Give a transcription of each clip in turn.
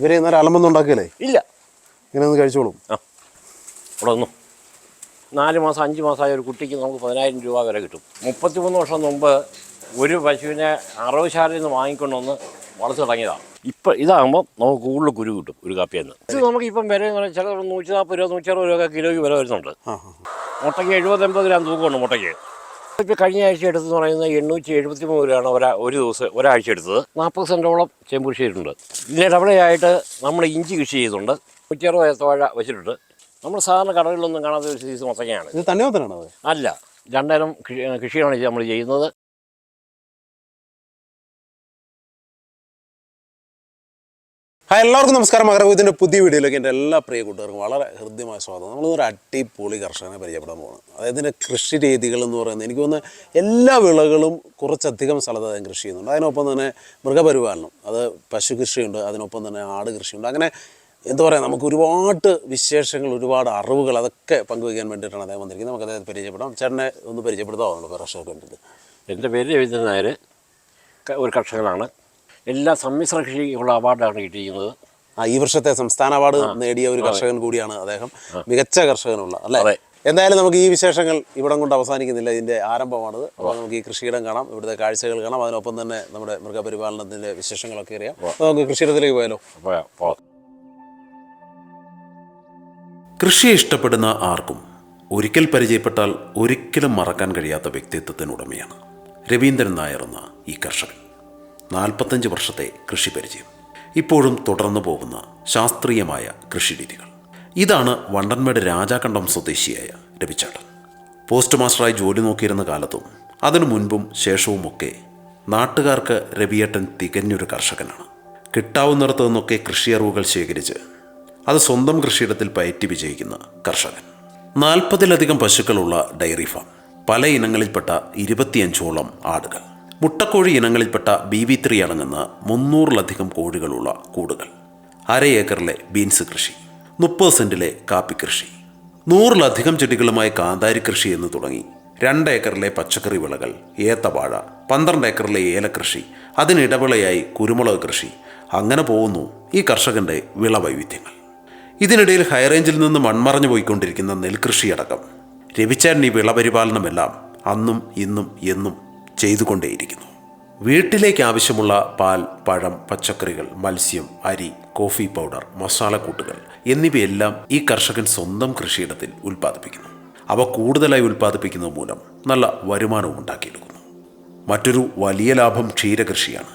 ഇവരെ ഇന്നലെ അലമ്പൊന്നും ഉണ്ടാക്കിയല്ലേ ഇല്ല. ഇങ്ങനെ ഒന്ന് കഴിച്ചോളും. ആ ഇവിടെ ഒന്നും നാല് മാസം അഞ്ച് മാസമായ ഒരു കുട്ടിക്ക് നമുക്ക് പതിനായിരം രൂപ വരെ കിട്ടും. മുപ്പത്തിമൂന്ന് വർഷം മുമ്പ് ഒരു പശുവിനെ അറവുശാലയിൽ നിന്ന് വാങ്ങിക്കൊണ്ടുവന്ന് വളർത്തി തുടങ്ങിയതാണ്. ഇപ്പം ഇതാകുമ്പോൾ നമുക്ക് കൂടുതൽ കുരു കിട്ടും ഒരു കാപ്പിയിൽ നിന്ന് ഇത് നമുക്ക് ഇപ്പം വില എന്ന് പറഞ്ഞാൽ ചില നൂറ്റി നാൽപ്പത് രൂപ നൂറ്റി അറുപത് രൂപ കിലോയ്ക്ക് വില വരുന്നുണ്ട്. മുട്ടയ്ക്ക് എഴുപത് എൺപത് ഗ്രാം തൂക്കമുണ്ട് മുട്ടയ്ക്ക്. ഇപ്പോൾ കഴിഞ്ഞ ആഴ്ച എടുത്തെന്ന് പറയുന്നത് എണ്ണൂറ്റി എഴുപത്തി മൂന്ന് രൂപയാണ് ഒരാ ഒരു ദിവസം ഒരാഴ്ച എടുത്തത്. നാൽപ്പത് സെന്റോളം ചേമ്പ് കൃഷി ചെയ്തിട്ടുണ്ട് ഇതിന്റെ ഇടവിളയായിട്ട് നമ്മൾ ഇഞ്ചി കൃഷി ചെയ്തിട്ടുണ്ട് നൂറ്റി അറുപത് ഏത്തവാഴ വെച്ചിട്ടുണ്ട്. നമ്മൾ സാധാരണ കടകളിലൊന്നും കാണാത്ത ഒരു സീസൺ മത്തങ്ങയാണ് ഇത് തന്നെ അത്? അല്ല രണ്ടേരം കൃഷി കൃഷിയാണ് നമ്മൾ ചെയ്യുന്നത്. ഹായ് എല്ലാവർക്കും നമസ്കാരം. മകരവിധത്തിന്റെ പുതിയ വീഡിയോയിലേക്ക് എന്റെ എല്ലാ പ്രിയ കൂട്ടുകാർക്കും വളരെ ഹൃദ്യമായ സ്വാഗതം. നമ്മളൊരു അടിപൊളി കർഷകനെ പരിചയപ്പെടാൻ പോകുന്നത് ഇതിന്റെ കൃഷി രീതികൾ എന്ന് പറയുന്നത് എനിക്ക് തോന്നുന്നു എല്ലാ വിളകളും കുറച്ചധികം സ്ഥലത്ത് അദ്ദേഹം കൃഷി ചെയ്യുന്നുണ്ട്. അതിനൊപ്പം തന്നെ മൃഗപരിപാലനം അത് പശു കൃഷിയുണ്ട് അതിനൊപ്പം തന്നെ ആട് കൃഷിയുണ്ട്. അങ്ങനെ എന്താ പറയുക നമുക്ക് ഒരുപാട് വിശേഷങ്ങൾ ഒരുപാട് അറിവുകൾ അതൊക്കെ പങ്കുവയ്ക്കാൻ വേണ്ടിയിട്ടാണ് അദ്ദേഹം വന്നിരിക്കുന്നത്. നമുക്ക് അദ്ദേഹത്തെ പരിചയപ്പെടാം. ചേട്ടനെ ഒന്ന് പരിചയപ്പെടുത്താവുന്നുള്ളൂ കർഷകർക്ക് വേണ്ടിയിട്ട്. എന്റെ പേര് രവീന്ദ്രൻ നായർ. ഒരു കർഷകനാണ്. എല്ലാ സമ്മിശ്ര കൃഷിക്കുള്ള അവാർഡാണ് കിട്ടിയിരിക്കുന്നത്. ആ ഈ വർഷത്തെ സംസ്ഥാന അവാർഡ് നേടിയ ഒരു കർഷകൻ കൂടിയാണ് അദ്ദേഹം. മികച്ച കർഷകനുള്ള അല്ലേ? എന്തായാലും നമുക്ക് ഈ വിശേഷങ്ങൾ ഇവിടം കൊണ്ട് അവസാനിക്കുന്നില്ല. ഇതിന്റെ ആരംഭമാണത്. അപ്പോൾ നമുക്ക് ഈ കൃഷിയിടം കാണാം. ഇവിടുത്തെ കാഴ്ചകൾ കാണാം. അതിനൊപ്പം തന്നെ നമ്മുടെ മൃഗപരിപാലനത്തിന്റെ വിശേഷങ്ങളൊക്കെ അറിയാം. നമുക്ക് കൃഷിയിടത്തിലേക്ക് പോയാലോ? കൃഷി ഇഷ്ടപ്പെടുന്ന ആർക്കും ഒരിക്കൽ പരിചയപ്പെട്ടാൽ ഒരിക്കലും മറക്കാൻ കഴിയാത്ത വ്യക്തിത്വത്തിനുടമയാണ് രവീന്ദ്രൻ നായർ എന്ന ഈ കർഷകൻ. നാൽപ്പത്തഞ്ച് വർഷത്തെ കൃഷി പരിചയം ഇപ്പോഴും തുടർന്നു പോകുന്ന ശാസ്ത്രീയമായ കൃഷിരീതികൾ. ഇതാണ് വണ്ടൻമേട് രാജാകണ്ഠം സ്വദേശിയായ രവിചാട്ടൻ പോസ്റ്റ് മാസ്റ്ററായി ജോലി നോക്കിയിരുന്ന കാലത്തും അതിനു മുൻപും ശേഷവുമൊക്കെ നാട്ടുകാർക്ക് രവിയേട്ടൻ തികഞ്ഞൊരു കർഷകനാണ്. കിട്ടാവുന്നിടത്തു നിന്നൊക്കെ കൃഷിയറിവുകൾ ശേഖരിച്ച് അത് സ്വന്തം കൃഷിയിടത്തിൽ പയറ്റി വിജയിക്കുന്ന കർഷകൻ. നാൽപ്പതിലധികം പശുക്കളുള്ള ഡയറി ഫാം പല ഇനങ്ങളിൽപ്പെട്ട ഇരുപത്തിയഞ്ചോളം ആടുകൾ. മുട്ടക്കോഴി ഇനങ്ങളിൽപ്പെട്ട ബി വി ത്രീ അടങ്ങുന്ന മുന്നൂറിലധികം കോഴികളുള്ള കൂടുകൾ. അര ഏക്കറിലെ ബീൻസ് കൃഷി മുപ്പത് സെന്റിലെ കാപ്പി കൃഷി നൂറിലധികം ചെടികളുമായി കാന്താരി കൃഷി എന്ന് തുടങ്ങി രണ്ട് ഏക്കറിലെ പച്ചക്കറി വിളകൾ ഏത്തവാഴ പന്ത്രണ്ട് ഏക്കറിലെ ഏലക്കൃഷി അതിനിടവിളയായി കുരുമുളക് കൃഷി അങ്ങനെ പോകുന്നു ഈ കർഷകന്റെ വിളവൈവിധ്യങ്ങൾ. ഇതിനിടയിൽ ഹൈറേഞ്ചിൽ നിന്ന് മൺമറഞ്ഞു പോയിക്കൊണ്ടിരിക്കുന്ന നെൽകൃഷിയടക്കം. രവിച്ചാരൻ ഈ വിളപരിപാലനമെല്ലാം അന്നും ഇന്നും എന്നും ചെയ്തുകൊണ്ടേയിരിക്കുന്നു. വീട്ടിലേക്ക് ആവശ്യമുള്ള പാൽ പഴം പച്ചക്കറികൾ മത്സ്യം അരി കോഫി പൗഡർ മസാലക്കൂട്ടുകൾ എന്നിവയെല്ലാം ഈ കർഷകൻ സ്വന്തം കൃഷിയിടത്തിൽ ഉൽപ്പാദിപ്പിക്കുന്നു. അവ കൂടുതലായി ഉൽപ്പാദിപ്പിക്കുന്നത് മൂലം നല്ല വരുമാനവും ഉണ്ടാക്കിയെടുക്കുന്നു. മറ്റൊരു വലിയ ലാഭം ക്ഷീരകൃഷിയാണ്.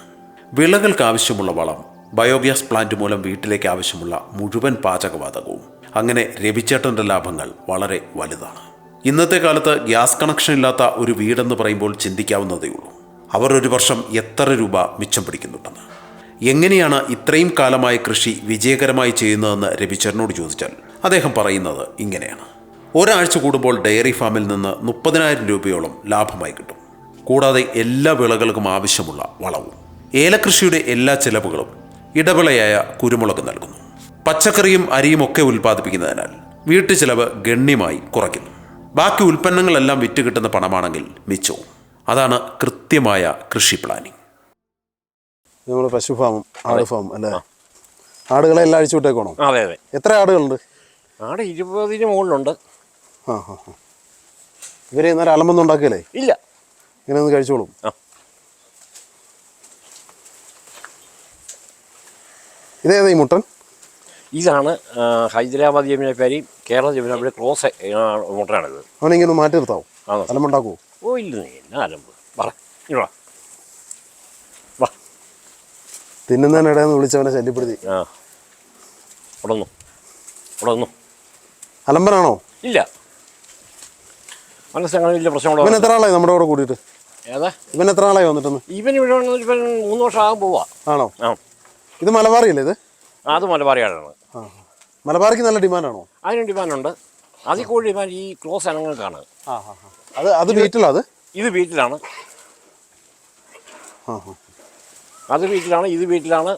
വിളകൾക്ക് ആവശ്യമുള്ള വളം ബയോഗ്യാസ് പ്ലാന്റ് മൂലം വീട്ടിലേക്ക് ആവശ്യമുള്ള മുഴുവൻ പാചകവാതകവും. അങ്ങനെ രവിച്ചേട്ടന്റെ ലാഭങ്ങൾ വളരെ വലുതാണ്. ഇന്നത്തെ കാലത്ത് ഗ്യാസ് കണക്ഷൻ ഇല്ലാത്ത ഒരു വീടെന്ന് പറയുമ്പോൾ ചിന്തിക്കാവുന്നതേ ഉള്ളൂ. അവർ ഒരു വർഷം എത്ര രൂപ മിച്ചം പിടിക്കുന്നുണ്ടെന്ന്. എങ്ങനെയാണ് ഇത്രയും കാലമായി കൃഷി വിജയകരമായി ചെയ്യുന്നതെന്ന് രവിചരനോട് ചോദിച്ചാൽ അദ്ദേഹം പറയുന്നത് ഇങ്ങനെയാണ്. ഒരാഴ്ച കൂടുമ്പോൾ ഡയറി ഫാമിൽ നിന്ന് മുപ്പതിനായിരം രൂപയോളം ലാഭമായി കിട്ടും. കൂടാതെ എല്ലാ വിളകൾക്കും ആവശ്യമുള്ള വളവും. ഏലകൃഷിയുടെ എല്ലാ ചെലവുകളും ഇടവിളയായ കുരുമുളക് നൽകുന്നു. പച്ചക്കറിയും അരിയും ഒക്കെ ഉൽപ്പാദിപ്പിക്കുന്നതിനാൽ വീട്ടു ചെലവ് ഗണ്യമായി കുറയ്ക്കുന്നു. ബാക്കി ഉൽപ്പന്നങ്ങളെല്ലാം വിറ്റ് കിട്ടുന്ന പണമാണെങ്കിൽ മിച്ചവും. അതാണ് കൃത്യമായ കൃഷി പ്ലാനിങ് നമ്മൾ പശു ഫാമും ആട് ഫാമും അല്ലേ? ആടുകളെ എല്ലാം അഴിച്ചു വിട്ടേക്കണോ അതെ അതെ. എത്ര ആടുകളുണ്ട്? ആട് ഇരുപതിന് മുകളിലുണ്ട്. ആ ആ ഇവരെ ഇന്നലെ അലമ്പൊന്നും ഉണ്ടാക്കിയല്ലേ? ഇല്ല. ഇങ്ങനെ ഒന്ന് കഴിച്ചോളും. ആ. ഇതേതാ ഈ മുട്ടൻ? ഇതാണ് ഹൈദരാബാദ് ജമുനപ്പാരിയും കേരള ജമുനപ്പാരി ക്ലോസ് മുട്ടയാണിത് അവനെ ഇങ്ങനെ മാറ്റി നിർത്താവോ? ആണോ? അലമ്പുണ്ടാക്കുവോ? ഓ ഇല്ല നീ എന്നാ അലമ്പ്. പറ തിന്നുന്നതിനിടയിൽ വിളിച്ചവനെ ശല്യപ്പെടുത്തി. ആ. ഉടന്നു ഉടന്നു അലമ്പനാണോ? ഇല്ല. മനസ്സങ്ങനെ വലിയ ഇവൻ പ്രശ്നമുള്ള എത്ര ആളായി നമ്മുടെ കൂടെ കൂടിയിട്ട്? ഏതാ? ഇവൻ എത്ര ആളായി വന്നിട്ടെന്ന്? ഇവൻ ഇവിടെ വന്നിട്ട് ഇവൻ മൂന്ന് വർഷം ആകും പോവാ. ആണോ? ആ. ഇത് മലബാറിയല്ലേ ഇത്? അത് മലബാറിയാണ് ആ മലബാറിക്ക് നല്ല ഡിമാൻഡാണോ? അതിന് ഡിമാൻഡുണ്ട്. അതിൽ കൂടുതൽ ഡിമാൻഡ് ഈ ക്ലോസ് ഇനങ്ങൾക്കാണ്. അത് അത് വീട്ടിലാണ് അത്? ഇത് വീട്ടിലാണ്. അത് വീട്ടിലാണ് ഇത് വീട്ടിലാണ്.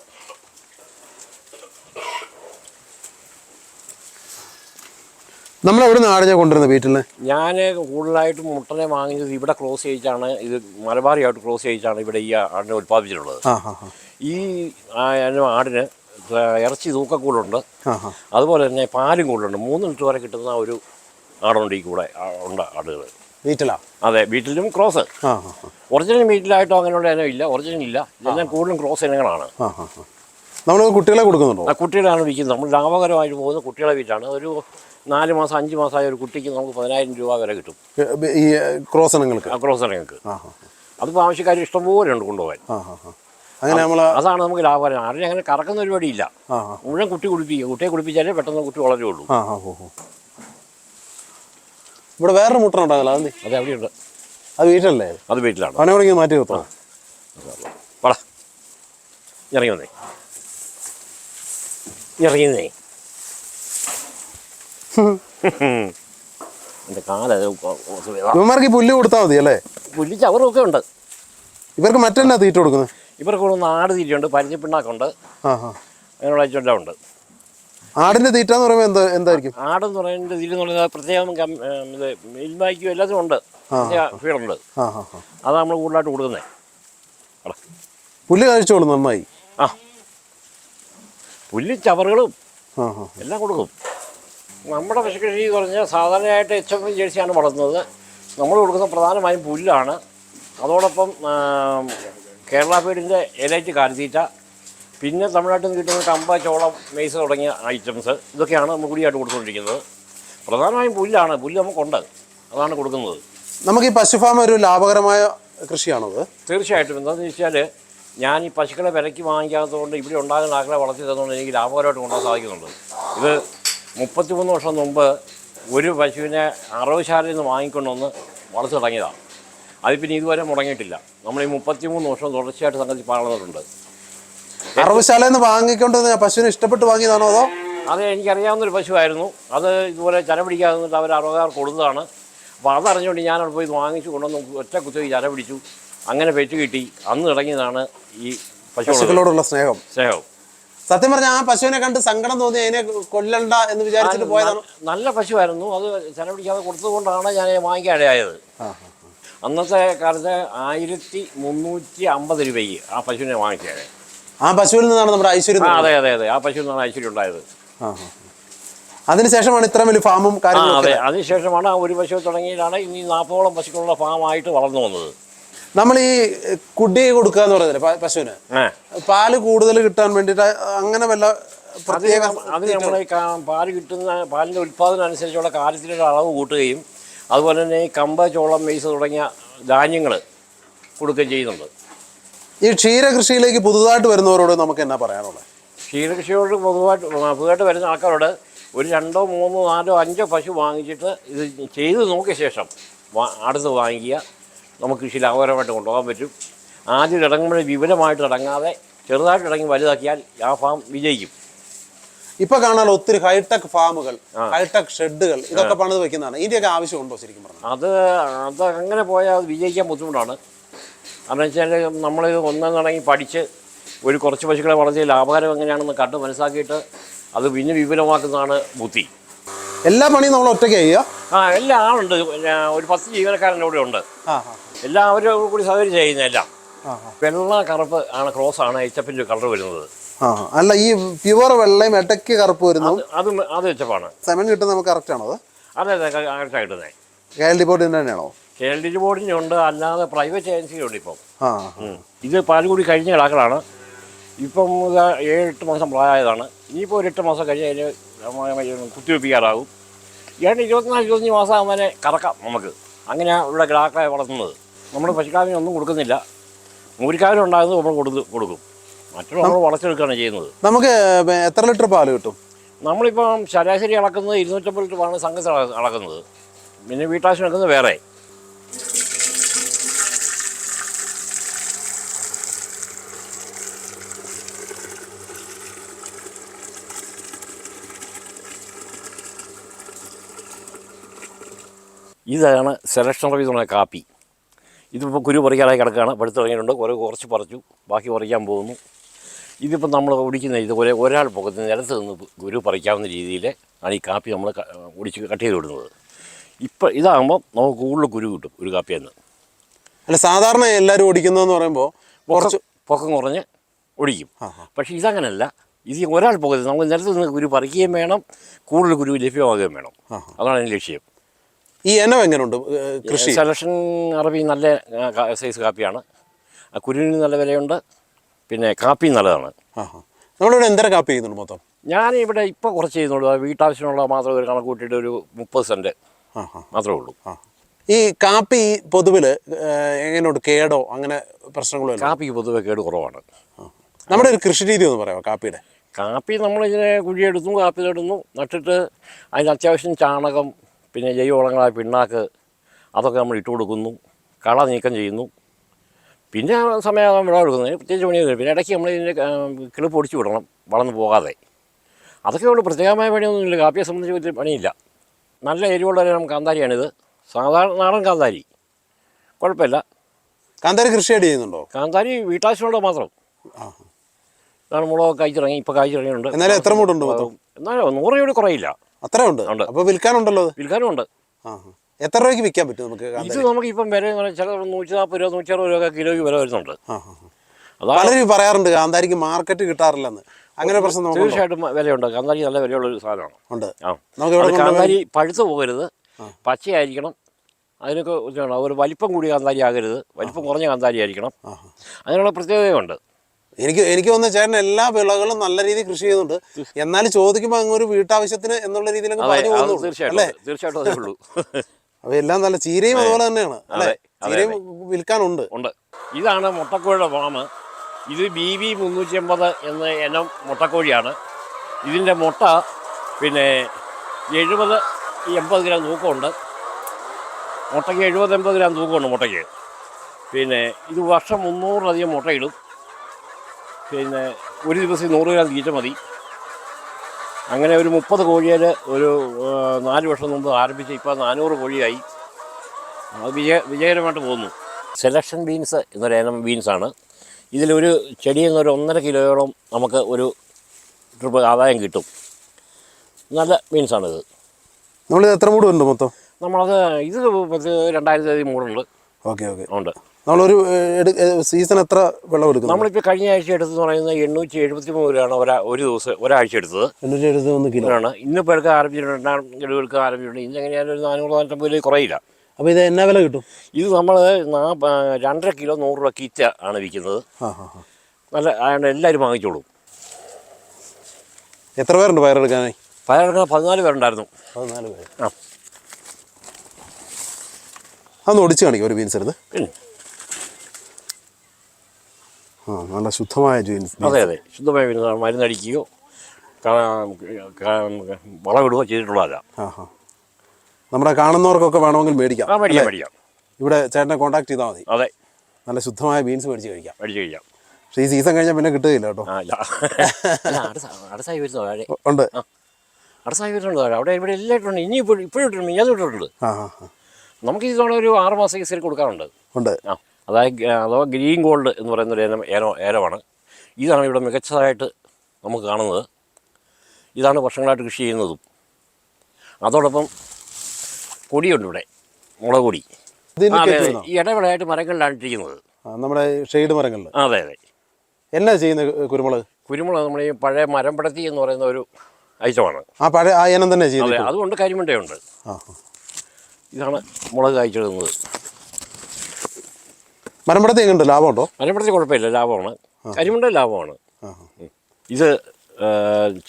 നമ്മൾ എവിടെ നിന്ന് ആടിനെ കൊണ്ടുവരുന്നത് വീട്ടിൽ നിന്ന് ഞാൻ കൂടുതലായിട്ടും മുട്ടനെ വാങ്ങിച്ചത് ഇവിടെ ക്ലോസ് ചെയ്തിട്ടാണ് ഇത് മലബാറിയായിട്ട് ക്ലോസ് ചെയ്തിട്ടാണ് ഇവിടെ ഈ ആടിനെ ഉൽപ്പാദിപ്പിച്ചിട്ടുള്ളത്. ഈ ആടിന് ഇറച്ചി തൂക്കക്കൂടുണ്ട് അതുപോലെ തന്നെ പാലും കൂടുതലുണ്ട്. മൂന്ന് ലിറ്റർ വരെ കിട്ടുന്ന ഒരു ആടുണ്ട് ഈ കൂടെ ഉണ്ട് ആടുകൾ. വീട്ടിലാ? അതെ വീട്ടിലും ക്രോസ്. ഒറിജിനൽ വീട്ടിലായിട്ടോ അങ്ങനെയുള്ള ഇനം ഇല്ല ഒറിജിനൽ ഇല്ല. ഇതെല്ലാം കൂടുതലും ക്രോസ് ഇനങ്ങളാണ്. നമ്മൾ കുട്ടികളെ കൊടുക്കുന്നുണ്ടോ? ആ കുട്ടികളാണ് വിൽക്കുന്നത്. നമ്മൾ ലാഭകരമായിട്ട് പോകുന്ന കുട്ടികളെ വീട്ടാണ്. ഒരു നാല് മാസം അഞ്ച് മാസമായ ഒരു കുട്ടിക്ക് നമുക്ക് പതിനായിരം രൂപ വരെ കിട്ടും. ഈ ക്രോസ് ഇനങ്ങൾക്ക്? ആ ക്രോസ് ഇനങ്ങൾക്ക്. അതിപ്പോൾ ആവശ്യക്കാർ ഇഷ്ടംപോലെ ഉണ്ട് കൊണ്ടുപോകാൻ. അങ്ങനെ നമ്മൾ അതാണ് നമുക്ക് ലാഭകരം. ആരും അങ്ങനെ കറക്കുന്ന പരിപാടിയില്ല. മുഴുവൻ കുട്ടി കുടിപ്പിക്കുക കുട്ടിയെ കുടിപ്പിച്ചാലേ പെട്ടെന്ന് കുട്ടി വളരുള്ളൂ. ആ ആ ഓ ഓ ഇവിടെ വേറൊരു മുട്ട ഉണ്ടാകില്ല അതെ അത് അവിടെയുണ്ട്. അത് വീട്ടിലല്ലേ? അത് വീട്ടിലാണ്. അവനെ കൂടെ മാറ്റി നിർത്തണം വള ഇറങ്ങി വന്നേ. ഇറങ്ങിന്നേ എന്റെ കാല ഇവന്മാർക്ക് പുല്ല് കൊടുത്താൽ മതി അല്ലേ? പുല്ലി ചവറൊക്കെ ഉണ്ട്. ഇവർക്ക് മറ്റെന്നാ തീറ്റ കൊടുക്കുന്നത് ഇവർക്ക് ഇവിടെ ആട് തീറ്റയുണ്ട് ആ അങ്ങനെയുള്ള ഐറ്റം ഉണ്ട്. ആടിന്റെ തീറ്റ എന്ന് പറയുമ്പോൾ എന്താ എന്തായിരിക്കും? ആടെന്ന് പറയുന്നത് എന്ന് പറയുന്നത് പ്രത്യേകം ഇത് മിൽമായിക്കും എല്ലാത്തിനും ഉണ്ട്. ഫീഡുണ്ട്. അതാണ് നമ്മൾ കൂടുതലായിട്ട് കൊടുക്കുന്നത് പുല്ല് കഴിച്ചോളൂ നന്നായി. ആ. പുല്ല് ചവറുകളും എല്ലാം കൊടുക്കും. നമ്മുടെ പശുക്കൃഷി എന്ന് പറഞ്ഞാൽ സാധാരണയായിട്ട് എച്ച് എഫ് ജേഴ്സിയാണ് വളർത്തുന്നത്. നമ്മൾ കൊടുക്കുന്ന പ്രധാനമായും പുല്ലാണ്. അതോടൊപ്പം കേരള ഫീഡിന്റെ എലൈറ്റ് കാലിത്തീറ്റ പിന്നെ തമിഴ്നാട്ടിൽ നിന്ന് കിട്ടുന്ന കമ്പ ചോളം മെയ്സ് തുടങ്ങിയ ഐറ്റംസ് ഇതൊക്കെയാണ് നമ്മൾ കൂടിയായിട്ട് കൊടുത്തുകൊണ്ടിരിക്കുന്നത്. പ്രധാനമായും പുല്ലാണ്. പുല്ല് നമുക്കുണ്ട്. അതാണ് കൊടുക്കുന്നത്. നമുക്ക് ഈ പശു ഫാം ഒരു ലാഭകരമായ കൃഷിയാണത്. തീർച്ചയായിട്ടും. എന്താണെന്ന് വെച്ചാൽ ഞാൻ ഈ പശുക്കളെ വിലയ്ക്ക് വാങ്ങിക്കാത്തതുകൊണ്ട് ഇവിടെ ഉണ്ടാകുന്ന ആക്കളെ വളർത്തി തന്നുകൊണ്ട് എനിക്ക് ലാഭകരമായിട്ട് കൊണ്ടുപോകാൻ സാധിക്കുന്നുണ്ട്. ഇത് മുപ്പത്തിമൂന്ന് വർഷം മുമ്പ് ഒരു പശുവിനെ അറവ് ശാലയിൽ നിന്ന് വാങ്ങിക്കൊണ്ടുവന്ന് വളർത്തി തുടങ്ങിയതാണ്. അത് പിന്നെ ഇതുവരെ മുടങ്ങിയിട്ടില്ല. നമ്മൾ ഈ മുപ്പത്തിമൂന്ന് വർഷം തുടർച്ചയായിട്ട് സംഗതി പാടുന്നുണ്ട് അറവുശാല എന്ന് പശുവിനെ ഇഷ്ടപ്പെട്ട് വാങ്ങിയതാണോ അതോ? അത് എനിക്കറിയാവുന്നൊരു പശുവായിരുന്നു. അത് ഇതുപോലെ ചര പിടിക്കാതെ നിന്നിട്ട് അവർ അറുപതാർ കൊടുത്തതാണ്. അപ്പോൾ അതറിഞ്ഞുകൊണ്ട് ഞാൻ അവിടെ പോയി വാങ്ങിച്ചു കൊണ്ടുവന്ന് ഒറ്റ കുത്തി ചര പിടിച്ചു. അങ്ങനെ പെറ്റ് കിട്ടി. അന്ന് തുടങ്ങിയതാണ് ഈ പശു പശുക്കളോടുള്ള സ്നേഹം. സ്നേഹം. സത്യം പറഞ്ഞാൽ ആ പശുവിനെ കണ്ട് സങ്കടം തോന്നി അതിനെ കൊല്ലണ്ട എന്ന് വിചാരിച്ചിട്ട് പോയതാണ്. നല്ല പശുവായിരുന്നു. അത് ചരപിടിക്കാതെ പിടിക്കാതെ കൊടുത്തതുകൊണ്ടാണ് ഞാൻ വാങ്ങിക്കാനിടയായത് അന്നത്തെ കാലത്ത് ആയിരത്തി മുന്നൂറ്റി അമ്പത് രൂപയ്ക്ക് ആ പശുവിനെ വാങ്ങിച്ചത് ആ പശുവിൽ നിന്നാണ് നമ്മുടെ ഐശ്വര്യം ആ അതെ അതെ അതെ. ആ പശുവിൽ നിന്നാണ് ഐശ്വര്യം ഉണ്ടായത്. ആ, ആ. അതിനുശേഷമാണ് ഇത്ര വലിയ ഫാമും ആ അതെ. അതിനുശേഷമാണ് ആ ഒരു പശു തുടങ്ങിയിട്ടാണ് ഇനി നാൽപ്പതോളം പശുക്കളുള്ള ഫാമായിട്ട് വളർന്നു വന്നത്. നമ്മൾ ഈ കുടി കൊടുക്കുക എന്ന് പറയുന്നത് പ- പശുവിന്? ഏ പാൽ കൂടുതൽ കിട്ടാൻ വേണ്ടിയിട്ട് അങ്ങനെ വല്ല പ്രത്യേകം അത് നമ്മൾ പാൽ കിട്ടുന്ന പാലിന്റെ ഉൽപ്പാദനം അനുസരിച്ചുള്ള കാര്യത്തിലുള്ള അളവ് കൂട്ടുകയും അതുപോലെ തന്നെ ഈ കമ്പ ചോളം മെയ്സ് തുടങ്ങിയ ധാന്യങ്ങൾ കൊടുക്കുകയും ചെയ്യുന്നുണ്ട്. ഈ ക്ഷീരകൃഷിയിലേക്ക് പുതുതായിട്ട് വരുന്നവരോട് നമുക്ക് എന്നാ പറയാനുള്ളത്? ക്ഷീരകൃഷിയോട് പൊതുവായിട്ട് പുതുതായിട്ട് വരുന്ന ആൾക്കാരോട് ഒരു രണ്ടോ മൂന്നോ നാലോ അഞ്ചോ പശു വാങ്ങിച്ചിട്ട് ഇത് ചെയ്ത് നോക്കിയ ശേഷം അടുത്ത് വാങ്ങിക്കുക. നമുക്ക് കൃഷി ലാഭകരമായിട്ട് കൊണ്ടുപോകാൻ പറ്റും. ആദ്യം ഇറങ്ങുമ്പോൾ വിപുലമായിട്ട് ഇടങ്ങാതെ ചെറുതായിട്ട് ഇടങ്ങി വലുതാക്കിയാൽ ആ ഫാം വിജയിക്കും. ഇപ്പൊ കാണാൻ ഒത്തിരി ഹൈടെക് ഫാമുകൾ ഹൈടെക് ഷെഡുകൾ ഇതൊക്കെ പണിത് വെക്കുന്നതാണ്. ഇതിന്റെയൊക്കെ ആവശ്യമുണ്ടോ ശരിക്കും പറഞ്ഞു അത് അത് അങ്ങനെ പോയാൽ അത് വിജയിക്കാൻ ബുദ്ധിമുട്ടാണ്. കാരണം വെച്ചാൽ നമ്മൾ ഒന്നെന്നിറങ്ങി പഠിച്ച് ഒരു കുറച്ച് പശുക്കളെ വളർത്തി ലാഭകരം എങ്ങനെയാണെന്ന് കണ്ട് മനസ്സിലാക്കിയിട്ട് അത് പിന്നെ വിപുലമാക്കുന്നതാണ് ബുദ്ധി. എല്ലാ പണിയും നമ്മൾ ഒറ്റയ്ക്ക് ചെയ്യുക? ആ എല്ലാ ആളുണ്ട്. ഒരു പത്ത് ജീവനക്കാരന്റെ കൂടെ ഉണ്ട്. എല്ലാവരും കൂടി സഹകരിച്ച് ചെയ്യുന്ന എല്ലാം. വെള്ള കറുപ്പ് ആണ് ക്രോസ് ആണ് എച്ചപ്പിന്റെ കളർ വരുന്നത്. ആ. അല്ല ഈ പ്യുവർ വെള്ളയും ഇടയ്ക്ക് കറുപ്പ് വരുന്നു. അത് അത് എച്ചപ്പാണ് സെമൻ കിട്ടുന്നത് നമുക്ക് കറക്റ്റ് ആണോ അത്? അതെ അതെ കറക്റ്റാണ് കിട്ടുന്നത് കെ എൽ ഡി ബോർഡിന് തന്നെയാണോ? കെ എൽ ഡി ബോർഡിന്റെ ഉണ്ട് അല്ലാതെ പ്രൈവറ്റ് ഏജൻസിയുണ്ട് ഇപ്പം. ആ. ഇത് പാലുകൂടി കഴിഞ്ഞ കിടാക്കളാണ് ഇപ്പം ഏഴ് എട്ട് മാസം പ്രായമായതാണ്. ഇനിയിപ്പോൾ ഒരു എട്ട് മാസം കഴിഞ്ഞ് അതിന് കുത്തിവെപ്പിക്കാറാകും. ഏതാണ്ട് ഇരുപത്തിനാല് ഇരുപത്തഞ്ച് മാസം ആകുമ്പോൾ കറക്കാം നമുക്ക്. അങ്ങനെയാണ് ഇവിടെ കിടാക്കളെ വളർത്തുന്നത്. നമ്മൾ പശുക്കാവിനൊന്നും കൊടുക്കുന്നില്ല. മൂരിക്കാവിനുണ്ടാകുന്നത് നമ്മൾ കൊടുത്ത് കൊടുക്കും. മറ്റുള്ള നമ്മൾ വളച്ചെടുക്കുകയാണ് ചെയ്യുന്നത്. നമുക്ക് എത്ര ലിറ്റർ പാൽ കിട്ടും? നമ്മളിപ്പം ശരാശരി അളക്കുന്നത് ഇരുന്നൂറ്റമ്പത് ലിറ്ററാണ് സംഘത്തിൽ സംഘം അളക്കുന്നത്. പിന്നെ വീട്ടാവശ്യം എടുക്കുന്നത് വേറെ. ഇതാണ് സെലക്ഷൻ റവീസുള്ള കാപ്പി. ഇതിപ്പോൾ കുരു പറിക്കാനായി കിടക്കുകയാണ്. പഴുത്ത് തുടങ്ങിയിട്ടുണ്ട്. കുറേ കുറച്ച് പറിച്ചു. ബാക്കി പറിക്കാൻ പോകുന്നു. ഇതിപ്പോൾ നമ്മൾ ഒടിക്കുന്ന ഇതുപോലെ ഒരാൾ പോകുന്ന നിലത്ത് നിന്ന് ഗുരു പറിക്കാവുന്ന രീതിയിൽ ആണ് ഈ കാപ്പി നമ്മൾ ഓടിച്ച് ഒടിച്ച് കട്ട് ചെയ്ത് വിടുന്നത്. ഇപ്പം ഇതാകുമ്പോൾ നമുക്ക് കൂടുതൽ ഗുരു കിട്ടും ഒരു കാപ്പി എന്ന് അല്ല സാധാരണ എല്ലാവരും ഓടിക്കുന്നതെന്ന് പറയുമ്പോൾ കുറച്ച് പൊക്കം കുറഞ്ഞ് ഒടിക്കും പക്ഷേ ഇതങ്ങനല്ല. ഇത് ഒരാൾ പോകരുത് നമുക്ക് നിലത്ത് നിന്ന് ഗുരു പറിക്കുകയും വേണം കൂടുതൽ ഗുരു ലഭ്യമാകുകയും വേണം. അതാണ് എന്റെ ലക്ഷ്യം. ഈ ഇനം എങ്ങനെയുണ്ട് ഉണ്ട് കൃഷി? സെലക്ഷൻ അറബി നല്ല സൈസ് കാപ്പിയാണ്. ആ കുരുവിന് നല്ല വിലയുണ്ട്. പിന്നെ കാപ്പി നല്ലതാണ്. നമ്മളിവിടെ എന്തര കാപ്പി ചെയ്യുന്നുണ്ട് മൊത്തം? ഞാൻ ഇവിടെ ഇപ്പോൾ കുറച്ച് ചെയ്യുന്നുള്ളൂ. വീട്ടാവശ്യമുള്ള മാത്രം ഒരു കണക്ക് കൂട്ടിയിട്ട് ഒരു മുപ്പത് സെന്റ് മാത്രമേ ഉള്ളൂ. ഈ കാപ്പി പൊതുവിൽ എങ്ങനെയുണ്ട്? കേടോ? അങ്ങനെ പ്രശ്നങ്ങളോ കാപ്പി പൊതുവെ കേട് കുറവാണ്. നമ്മുടെ ഒരു കൃഷി രീതി ഒന്ന് പറയാമോ കാപ്പിയുടെ? കാപ്പി നമ്മളിങ്ങനെ കുഴിയെടുത്തു കാപ്പി നടുന്നു നട്ടിട്ട് അതിന് അത്യാവശ്യം ചാണകം പിന്നെ ജൈവവളങ്ങളായ പിണ്ണാക്ക് അതൊക്കെ നമ്മൾ ഇട്ട് കൊടുക്കുന്നു കള നീക്കം ചെയ്യുന്നു. പിന്നെ സമയം വിളവ് എടുക്കുന്നത് പ്രത്യേകിച്ച് പണിയൊന്നുമില്ല പിന്നെ ഇടയ്ക്ക് നമ്മൾ ഇതിന്റെ കിളിപ്പ് പൊടിച്ചു വിടണം. വളർന്നു പോകാതെ. അതൊക്കെ ഉള്ളൂ പ്രത്യേകമായ പണിയൊന്നുമില്ല. കാപ്പിയെ സംബന്ധിച്ച് വലിയ പണിയില്ല. നല്ല എരിവുള്ള ഒരു കാന്താരിയാണിത്. സാധാരണ നാടൻ കാന്താരി. കുഴപ്പമില്ല. കാന്താരി കൃഷിയായിട്ട് ചെയ്യുന്നുണ്ടോ? കാന്താരി വീട്ടാവശ്യമുള്ള മാത്രം. ഇതാണ് മുളക് കായ്ച്ചിറങ്ങി ഇപ്പോൾ കായ്ച്ചിറങ്ങിയിട്ടുണ്ട്. എന്നാലും എത്ര മൊത്തം? എന്നാലും നൂറ് രൂപ കുറയില്ല അത്രയുണ്ട്? ഉണ്ട്. അപ്പോൾ വിൽക്കാനുണ്ടല്ലോ വിൽക്കാനുണ്ട് ആ. എത്ര രൂപയ്ക്ക് വിൽക്കാൻ പറ്റും നമുക്ക് ഇത് നമുക്ക് ഇപ്പം വില ചില നൂറ്റി നാൽപ്പത് രൂപ നൂറ്റി അറുപത് രൂപ കിലോയ്ക്ക് വില വരുന്നുണ്ട്. പലരും പറയാറുണ്ട് കാന്താരിക്ക് മാർക്കറ്റ് കിട്ടാറില്ലെന്ന്. അങ്ങനെ പ്രശ്നം തീർച്ചയായിട്ടും വിലയുണ്ട്. കാന്താരി നല്ല വിലയുള്ള ഒരു സാധനമാണ്. ഉണ്ട്. നമുക്ക് കാന്താരി പഴുത്ത് പോകരുത്. പച്ചയായിരിക്കണം. അതിനൊക്കെ ഒരു വലിപ്പം കൂടിയ കാന്താരി ആകരുത്. വലിപ്പം കുറഞ്ഞ കാന്താരി ആയിരിക്കണം. അതിനുള്ള പ്രത്യേകതയുണ്ട്. എനിക്ക് എനിക്ക് തോന്നുന്ന ചേട്ടൻ എല്ലാ വിളകളും നല്ല രീതിയിൽ കൃഷി ചെയ്യുന്നുണ്ട്. എന്നാലും ചോദിക്കുമ്പോൾ അങ്ങ് ഒരു വീട്ടാവശ്യത്തിന് എന്നുള്ള രീതിയിൽ തീർച്ചയായിട്ടും അതേ. ഉള്ളൂ. തീർച്ചയായിട്ടും എല്ലാം നല്ല ചീരയും അതുപോലെ തന്നെയാണ് അല്ലേ? ചീരയും വിൽക്കാനുണ്ട്. ഉണ്ട്. ഇതാണ് മുട്ടക്കോഴിയുടെ ഫാം ഇത് ബി ബി മുന്നൂറ്റി എൺപത് എന്ന ഇനം മുട്ടക്കോഴിയാണ്. ഇതിന്റെ മുട്ട പിന്നെ എഴുപത് എൺപത് ഗ്രാം തൂക്കമുണ്ട്. മുട്ടയ്ക്ക് എഴുപത് എൺപത് ഗ്രാം തൂക്കമുണ്ട് മുട്ടയ്ക്ക്. പിന്നെ ഇത് വർഷം മുന്നൂറിലധികം മുട്ടയിടും. പിന്നെ ഒരു ദിവസം നൂറ് ഗ്രാം തീറ്റ മതി. അങ്ങനെ ഒരു മുപ്പത് കോഴിയിൽ ഒരു നാല് വർഷം മുമ്പ് ആരംഭിച്ച് ഇപ്പോൾ നാനൂറ് കോഴിയായി. അത് വിജയ വിജയകരമായിട്ട് പോകുന്നു. സെലക്ഷൻ ബീൻസ് എന്നൊരു ഇനം ബീൻസാണ്. ഇതിലൊരു ചെടിയിൽ നിന്ന് ഒരു ഒന്നര കിലോയോളം നമുക്ക് ഒരു ട്രിപ്പ് ആദായം കിട്ടും. നല്ല ബീൻസാണിത്. നമ്മളിത് എത്ര മൂടുണ്ട് ഉണ്ട് മൊത്തം? നമ്മളത് ഇത് രണ്ടായിരത്തി മൂടുണ്ട്. Okay okay. ഉണ്ട്. നമ്മളൊരു സീസൺ എത്ര വെള്ളം എടുക്കും നമ്മളിപ്പോൾ കഴിഞ്ഞ ആഴ്ച എടുത്തെന്ന് പറയുന്നത് എണ്ണൂറ്റി എഴുപത്തി മൂന്ന് രൂപയാണ് ഒരാ ഒരു ദിവസം ഒരാഴ്ച എടുത്തത്. എണ്ണൂറ്റി എഴുപത്തി മൂന്ന് കിലോ. ആണ്. ഇന്നിപ്പോൾ എടുക്കാൻ ആരംഭിച്ചിട്ടുണ്ട് രണ്ടാം കിലോ എടുക്കാൻ ആരംഭിച്ചിട്ടുണ്ട്. ഇന്ന് എങ്ങനെയാലും ഒരു നാനൂറ് നാനൂറ്റമ്പത് രൂപ കുറയില്ല. അപ്പോൾ ഇത് എന്നാ വില കിട്ടും? ഇത് നമ്മൾ രണ്ടര കിലോ നൂറ് രൂപ കിറ്റ ആണ് വിൽക്കുന്നത്. നല്ല അതുകൊണ്ട് എല്ലാവരും വാങ്ങിച്ചോളും. എത്ര പേരുണ്ട് പയറെടുക്കാനായി പയറെടുക്കാൻ പതിനാല് പേരുണ്ടായിരുന്നു. പതിനാല് പേര്. ആ. അതൊന്ന് ഒടിച്ച് കാണിക്കും ഒരു ബീൻസ് എടുത്ത്. നല്ല ശുദ്ധമായ ജീൻസ് അതെ അതെ. ശുദ്ധമായ ജീൻസ് മരുന്നടിക്കുകയോ വളമിടുകയോ ചെയ്തിട്ടുള്ളതല്ല. നമ്മുടെ കാണുന്നവർക്കൊക്കെ വേണമെങ്കിൽ മേടിക്കാം മേടിക്കാം മേടിക്കാം. ഇവിടെ ചേട്ടനെ കോൺടാക്ട് ചെയ്താൽ മതി. അതെ. നല്ല ശുദ്ധമായ ബീൻസ് മേടിച്ച് കഴിക്കാം. മേടിച്ച് കഴിക്കാം. പക്ഷേ ഈ സീസൺ കഴിഞ്ഞാൽ പിന്നെ കിട്ടുകയില്ല കേട്ടോ. ഉണ്ട്. അടുത്തായി വരുന്നുണ്ട് അവിടെ ഇവിടെ എല്ലാം ഇട്ടുണ്ട് ഇനി ഇപ്പോഴും ഇപ്പോഴും ഇട്ടിട്ടുണ്ട്. ഞാൻ ഇട്ടിട്ടുണ്ട്. നമുക്ക് ഇതോടെ ഒരു ആറ് മാസം കൊടുക്കാറുണ്ട്. ഉണ്ട്. ആ. അതായത് അഥവാ ഗ്രീൻ ഗോൾഡ് എന്ന് പറയുന്ന ഒരു ഏനം ഏനോ ഏലമാണ്. ഇതാണ് ഇവിടെ മികച്ചതായിട്ട് നമുക്ക് കാണുന്നത്. ഇതാണ് വർഷങ്ങളായിട്ട് കൃഷി ചെയ്യുന്നതും. അതോടൊപ്പം കൊടിയുണ്ട് ഇവിടെ മുളക് കൊടി. ഇടവിളയായിട്ട് മരങ്ങളിലാണ് ഇട്ടിരിക്കുന്നത്. നമ്മുടെ ഷെയ്ഡ് മരങ്ങളിൽ. അതെ അതെ. എന്നാ ചെയ്യുന്നത് കുരുമുളക്? കുരുമുളക് നമ്മൾ ഈ പഴയ മരംപടത്തി എന്ന് പറയുന്ന ഒരു ഐറ്റമാണ്. ആ പഴയ ആ ഇനം തന്നെ ചെയ്യുന്നത് അതുകൊണ്ട് കരിമണ്ടയുണ്ട്. ഇതാണ് മുളക് കായ്ച്ചിടുന്നത്. മരമ്പടത്തി എങ്ങനെയുണ്ട് ലാഭമുണ്ടോ? മരംപടത്തി കുഴപ്പമില്ല. ലാഭമാണ്. കരിമുണ്ട ലാഭമാണ്. ഇത്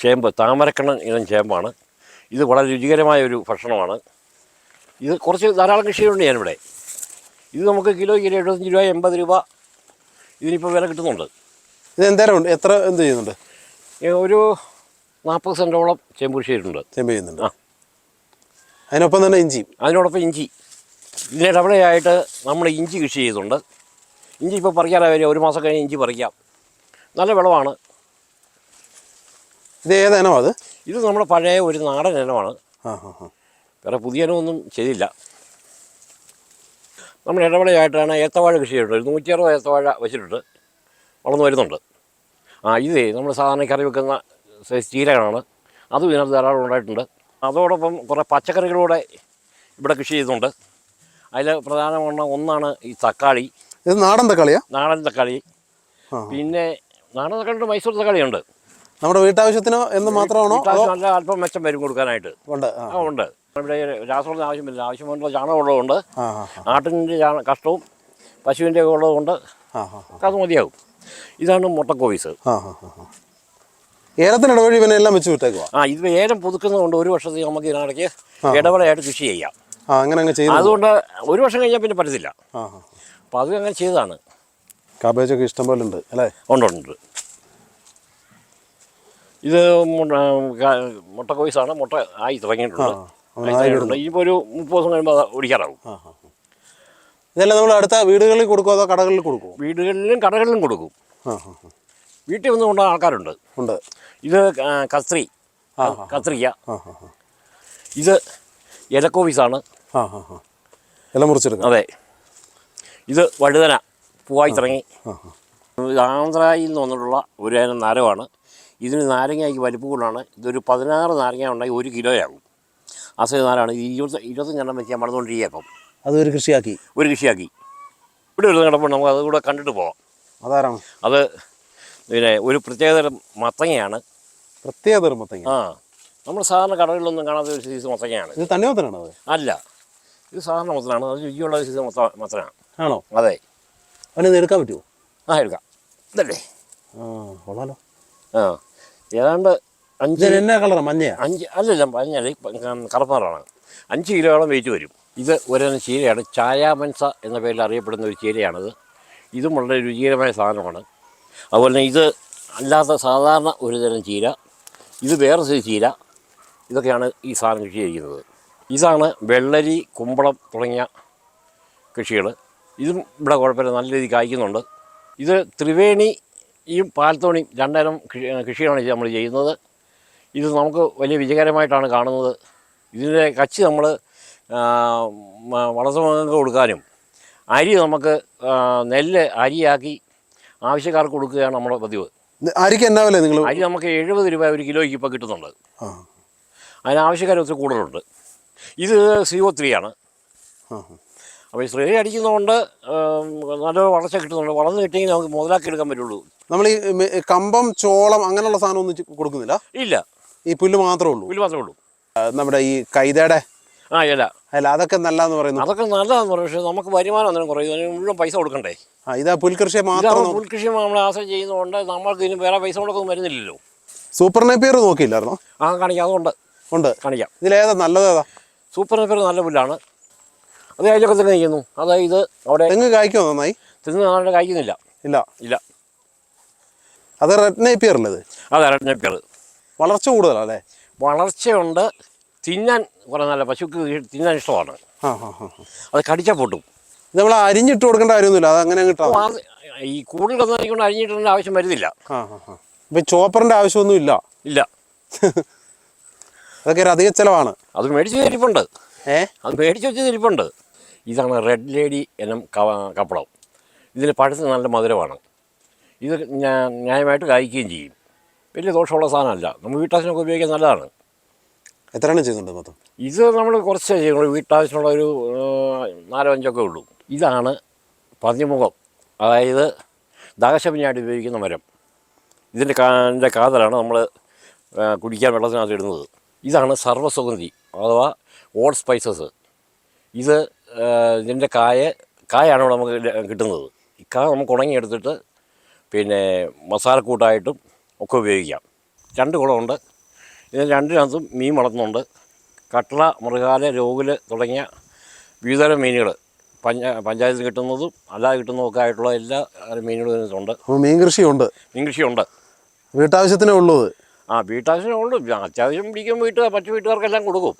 ചേമ്പ് താമരക്കണ്ണൻ ഇനം ചേമ്പാണ്. ഇത് വളരെ രുചികരമായ ഒരു ഭക്ഷണമാണ്. ഇത് കുറച്ച് ധാരാളം കൃഷിയുണ്ട് ഞാനിവിടെ. ഇത് നമുക്ക് കിലോ കിലോ എഴുപത്തഞ്ച് രൂപ എൺപത് രൂപ ഇതിനിപ്പോൾ വില കിട്ടുന്നുണ്ട്. ഇത് എന്തേരം ഉണ്ട്? എത്ര എന്ത് ചെയ്യുന്നുണ്ട്? ഒരു നാൽപ്പത് സെന്റോളം ചേമ്പ് കൃഷി ചെയ്തിട്ടുണ്ട്. ചേമ്പ് ചെയ്യുന്നുണ്ട്. ആ. അതിനൊപ്പം തന്നെ ഇഞ്ചി അതിനോടൊപ്പം ഇഞ്ചി. ഇതിനിടവിടെയായിട്ട് നമ്മൾ ഇഞ്ചി കൃഷി ചെയ്തിട്ടുണ്ട് ഇഞ്ചി ഇപ്പോൾ പറിക്കാറായി വരിക. ഒരു മാസം കഴിഞ്ഞ് ഇഞ്ചി പറിക്കാം. നല്ല വിളവാണ്. ഇത് ഏത് ഇനമാ അത്? ഇത് നമ്മുടെ പഴയ ഒരു നാടൻ ഇനമാണ്. വേറെ പുതിയ ഇനമൊന്നും ചെയ്തില്ല. നമ്മൾ ഇടവേളയായിട്ടാണ് ഏത്തവാഴ കൃഷി ചെയ്തിട്ടുണ്ട് നൂറ്റി അറുപത് ഏത്തവാഴ വെച്ചിട്ടുണ്ട്. വളർന്നു വരുന്നുണ്ട്. ആ ഇതേ നമ്മൾ സാധാരണ കറി വെക്കുന്ന സൈസ് ചീരകളാണ്. അതും ഇതിനകത്ത് ധാരാളം ഉണ്ടായിട്ടുണ്ട്. അതോടൊപ്പം കുറേ പച്ചക്കറികളൂടെ ഇവിടെ കൃഷി ചെയ്യുന്നുണ്ട് അതിൽ പ്രധാനമാണ് ഒന്നാണ് ഈ തക്കാളി. ഇത് നാടൻ തക്കാളിയാ? നാടൻ തക്കാളി. പിന്നെ നാടൻ തക്കാളി മൈസൂർ തക്കാളിയുണ്ട് നമ്മുടെ വീട്ടാവശ്യത്തിനോ എന്ന് മാത്രമാണോ നല്ല അല്പം മെച്ചം വരും കൊടുക്കാനായിട്ട്. ഉണ്ട് ആ. ഉണ്ട്. ഇവിടെ രാസവളത്തിന് ആവശ്യമില്ല. ആവശ്യമുള്ള ചാണകം ഉള്ളതുകൊണ്ട് ആട്ടിന്റെ ചാണ കഷ്ടവും പശുവിന്റെ ഒക്കെ ഉള്ളതുകൊണ്ട് അത് മതിയാകും. ഇതാണ് മുട്ടക്കോവീസ്. ഏലത്തിന് ഇടവഴി ഇവനെ എല്ലാം വെച്ച് വിട്ടേക്കുക ആ ഇത് ഏലം പുതുക്കുന്നതുകൊണ്ട് ഒരു വർഷത്തേക്ക് നമുക്ക് ഇതിനിടയ്ക്ക് ഇടവേളയായിട്ട് കൃഷി ചെയ്യാം. അങ്ങനെ അങ്ങ് ചെയ്യാം അതുകൊണ്ട് ഒരു വർഷം കഴിഞ്ഞാൽ പിന്നെ പറ്റത്തില്ല. അപ്പോൾ അത് അങ്ങനെ ചെയ്തതാണ്. കാബേജ് ഒക്കെ ഇഷ്ടംപോലെ ഉണ്ട് അല്ലേ? ഉണ്ട് ഉണ്ട്. ഇത് മുട്ടക്കോയിസാണ് മുട്ട ആയി തുടങ്ങിയിട്ടുണ്ട്. ഇനിയിപ്പോൾ ഒരു മുപ്പത് ദിവസം കഴിയുമ്പോൾ അത് ഒടിക്കാറാവും. ഇതെല്ലാം നമ്മൾ അടുത്ത വീടുകളിൽ കൊടുക്കുമോ അതോ കടകളിൽ കൊടുക്കും വീടുകളിലും കടകളിലും കൊടുക്കും. വീട്ടിൽ വന്ന് കൊണ്ട ആൾക്കാരുണ്ട്. ഉണ്ട്. ഇത് കത്രി കത്രിക്ക. ഇത് ഇലക്കോവീസാണ്. അതെ. ഇത് വഴുതന പൂവായി തുടങ്ങി ആന്ധ്രയിൽ നിന്ന് വന്നിട്ടുള്ള ഒരു അതിന് നാരമാണ് ഇതിന് നാരങ്ങയ്ക്ക് വലിപ്പം കൊണ്ടാണ് ഇതൊരു പതിനാറ് നാരങ്ങ ഉണ്ടായി ഒരു കിലോയാകും. അസൈ നാരാണ് ഇത് ഇരുപത്തി ഇരുപത്തഞ്ചെണ്ണം വെച്ച് ഞാൻ വളർന്നുകൊണ്ടിരിക്കുക അപ്പം അതൊരു കൃഷിയാക്കി. ഒരു കൃഷിയാക്കി. ഇവിടെ ഒരു കിടപ്പോൾ നമുക്ക് അതുകൂടെ കണ്ടിട്ട് പോവാം. അതാരാണ് അത് പിന്നെ ഒരു പ്രത്യേകതരം മത്തങ്ങയാണ്. പ്രത്യേകതരം മത്തങ്ങ. ആ. നമ്മൾ സാധാരണ കടകളിലൊന്നും കാണാത്ത ഒരു സീസൺ മത്തങ്ങയാണ്. ഇത് തന്നെ അത്? അല്ല. ഇത് സാധാരണ മത്തനാണ്. അത് രുചിയുള്ള സീസൺ മത്ത മത്തനാണ്. ആണോ? അതെ. അവനെ എടുക്കാൻ പറ്റുമോ ആ എടുക്കാം. ഇതല്ലേ? ആ കൊള്ളാലോ. ആ ഏതാണ്ട് അഞ്ച് എന്നാ കളറാണ് മഞ്ഞയാ? അഞ്ച് അല്ലല്ല മഞ്ഞല്ല കറുപ്പാറാണ്. അഞ്ച് കിലോയോളം വെയിറ്റ് വരും. ഇത് ഒരെണ്ണം ചീരയാണ്. ചായാമൻസ എന്ന പേരിൽ അറിയപ്പെടുന്ന ഒരു ചീരയാണിത്. ഇതും വളരെ രുചികരമായ സാധനമാണ്. അതുപോലെ തന്നെ ഇത് അല്ലാത്ത സാധാരണ ഒരു തരം ചീര. ഇത് വേറെ ഒരു ചീര. ഇതൊക്കെയാണ് ഈ സാധനം കൃഷി ചെയ്യുന്നത് ഇതാണ് വെള്ളരി കുമ്പളം തുടങ്ങിയ കൃഷികൾ ഇതും ഇവിടെ കുഴപ്പമില്ല. നല്ല രീതിയിൽ കായ്ക്കുന്നുണ്ട്. ഇത് ത്രിവേണിയും പാൽത്തോണിയും രണ്ടായിരം കൃഷി കൃഷിയാണ് നമ്മൾ ചെയ്യുന്നത്. ഇത് നമുക്ക് വലിയ വിജയകരമായിട്ടാണ് കാണുന്നത്. ഇതിന്റെ കച്ചി നമ്മൾ വളർത്തുമൃഗങ്ങൾക്ക് കൊടുക്കാനും അരി നമുക്ക് നെല്ല് അരിയാക്കി ആവശ്യക്കാർക്ക് കൊടുക്കുകയാണ് നമ്മുടെ പതിവ്. അരിക്ക് എന്നാ വില നിങ്ങൾ അരി നമുക്ക് എഴുപത് രൂപ ഒരു കിലോയ്ക്ക് ഇപ്പോൾ കിട്ടുന്നുണ്ട്. അതിന് ആവശ്യക്കാർ ഒത്തിരി കൂടുതലുണ്ട്. ഇത് സി ഒ ത്രീ ആണ്. അപ്പോൾ ഈ സ്ത്രീ അടിക്കുന്നതുകൊണ്ട് നല്ല നല്ലൊരു വളർച്ച കിട്ടുന്നുണ്ട്. വളർന്ന് കിട്ടിയെങ്കിൽ നമുക്ക് മുതലാക്കി എടുക്കാൻ പറ്റുള്ളൂ. നമ്മൾ ഈ കമ്പം ചോളം അങ്ങനെയുള്ള സാധനം ഒന്നും കൊടുക്കുന്നില്ല? ഇല്ല. ഈ പുല്ല് മാത്രമേ ഉള്ളൂ? പുല്ല് മാത്രമേ ഉള്ളൂ. നമ്മുടെ ഈ കൈതയുടെ ആ ഇല. അല്ല അതൊക്കെ നല്ലതെന്ന് പറയുന്നത് അതൊക്കെ നല്ലതെന്ന് പറയും. പക്ഷേ നമുക്ക് വരുമാനം അന്നേരം കുറയും. അതിന് മുഴുവൻ പൈസ കൊടുക്കണ്ടേ? ആ ഇതാ പുൽകൃഷിയെ മാത്രം പുൽകൃഷിയെ പുൽകൃഷി നമ്മൾ ആശ്രയം ചെയ്യുന്നതുകൊണ്ട് നമ്മൾക്ക് ഇതിന് വേറെ പൈസ കൊടുക്കൊന്നും വരുന്നില്ലല്ലോ. സൂപ്പർ നെപ്പിയർ നോക്കിയില്ലായിരുന്നോ? ആ കാണിക്കാം. അതുകൊണ്ട് ഉണ്ട്. കാണിക്കാം. ഇതിലേതാ നല്ലതേതാ? സൂപ്പർ നെപ്പിയർ നല്ല പുല്ലാണ്. അത് അതിലൊക്കെ തന്നെ ചെയ്യുന്നു അതായത് അവിടെ തെങ്ങ് കായ്ക്കോ നന്നായി തെങ്ങ് നാളെ കായ്ക്കുന്നില്ല. ഇല്ല. ഇല്ല. അത് റെഡ് നേപ്പിയർ അല്ലേ ഇത്? അതാണ് നെപ്പർ വളർച്ച കൂടുതലാ അല്ലേ? വളർച്ചയുണ്ട്. തിന്നാൻ കുറേ നല്ല പശുക്ക് തിന്നാൻ ഇഷ്ടമാണ്. അത് കടിച്ചാൽ പൊട്ടും. ഇത് നമ്മൾ അരിഞ്ഞിട്ട് കൊടുക്കേണ്ട കാര്യമൊന്നുമില്ല. അത് അങ്ങനെ കിട്ടാം അത് ഈ കൂടുതൽ തന്നായിക്കൊണ്ട് അരിഞ്ഞിട്ടേണ്ട ആവശ്യം വരുന്നില്ല. ഇപ്പം ചോപ്പറിന്റെ ആവശ്യമൊന്നും ഇല്ല. ഇല്ല. അതൊക്കെ ഒരു അധിക ചിലവാണ്. അത് മേടിച്ച് തിരിപ്പുണ്ട് ഏ? അത് മേടിച്ച് വെച്ച് തിരിപ്പുണ്ട് ഇതാണ് റെഡ് ലേഡി എന്ന കപ്പടം. കപ്പളം ഇതിൽ പഴുത്ത് നല്ല മധുരമാണ്. ഇത് ന്യായമായിട്ട് കായ്ക്കുകയും ചെയ്യും. വലിയ ദോഷമുള്ള സാധനമല്ല. നമ്മൾ വീട്ടാവശ്യത്തിനൊക്കെ ഉപയോഗിക്കാൻ നല്ലതാണ്. എത്ര എത്രയാണ് ചെയ്യുന്നുണ്ട് മൊത്തം? ഇത് നമ്മൾ കുറച്ച് ചെയ്യുള്ളൂ വീട്ടാവശ്യമുള്ള ഒരു നാലോ അഞ്ചൊക്കെ ഉള്ളൂ. ഇതാണ് പതിമുഖം. അതായത് ദാഹശമിനായിട്ട് ഉപയോഗിക്കുന്ന മരം. ഇതിന്റെ കാന്റെ കാതലാണ് നമ്മൾ കുടിക്കാൻ വെള്ളത്തിനകത്ത് ഇടുന്നത്. ഇതാണ് സർവസുഗന്ധി അഥവാ ഓൾ സ്പൈസസ് ഇത് ഇതിന്റെ കായ കായാണ് ഇവിടെ നമുക്ക് കിട്ടുന്നത്. ഈ കാ നമുക്ക് ഉണങ്ങിയെടുത്തിട്ട് പിന്നെ മസാലക്കൂട്ടായിട്ടും ഒക്കെ ഉപയോഗിക്കാം. രണ്ട് കുളമുണ്ട് ഇതിന് രണ്ടിനകത്തും മീൻ വളർത്തുന്നുണ്ട്. കട്ടള മൃഗാല രോഗിൽ തുടങ്ങിയ വിവിധതരം മീനുകൾ പഞ്ച പഞ്ചായത്തിൽ കിട്ടുന്നതും അല്ലാതെ കിട്ടുന്നതും ഒക്കെ ആയിട്ടുള്ള എല്ലാ മീനുകളും ഇതിനകത്തുണ്ട്. മീൻ കൃഷിയുണ്ട്? മീൻ കൃഷിയുണ്ട്. വീട്ടാവശ്യത്തിനേ ഉള്ളൂ ആ ആ വീട്ടാവശ്യമുള്ളൂ അത്യാവശ്യം പിടിക്കും വീട്ടുകാർ മറ്റു വീട്ടുകാർക്കെല്ലാം കൊടുക്കും.